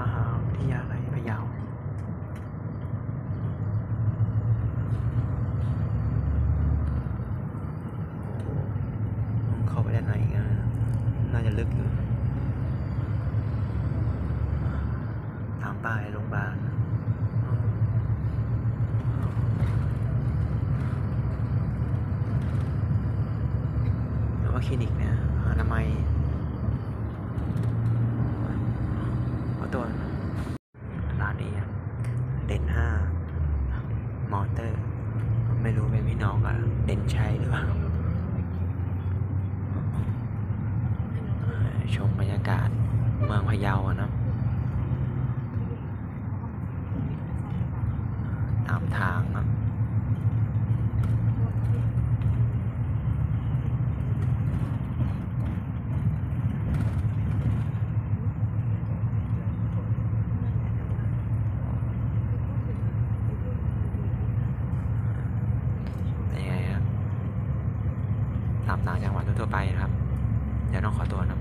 มหาวิทยาลัยพะเยาเข้าไปด้านในกนะน่าจะลึกอยู่ตามป้ายโรงพยาบาลหรือว่าคลินิกเนี่ยอนามัย ตัวร้านนี้เด่นห้ามอเตอร์ ไม่รู้เป็นพี่น้องกับเด่นชัยหรือเปล่าชมบรรยากาศเมืองพะเยาอะนะตามทางนะเป็นยังไงครับ ตามต่างจังหวัดทั่วๆไปนะครับ เดี๋ยวต้องขอตัวนะ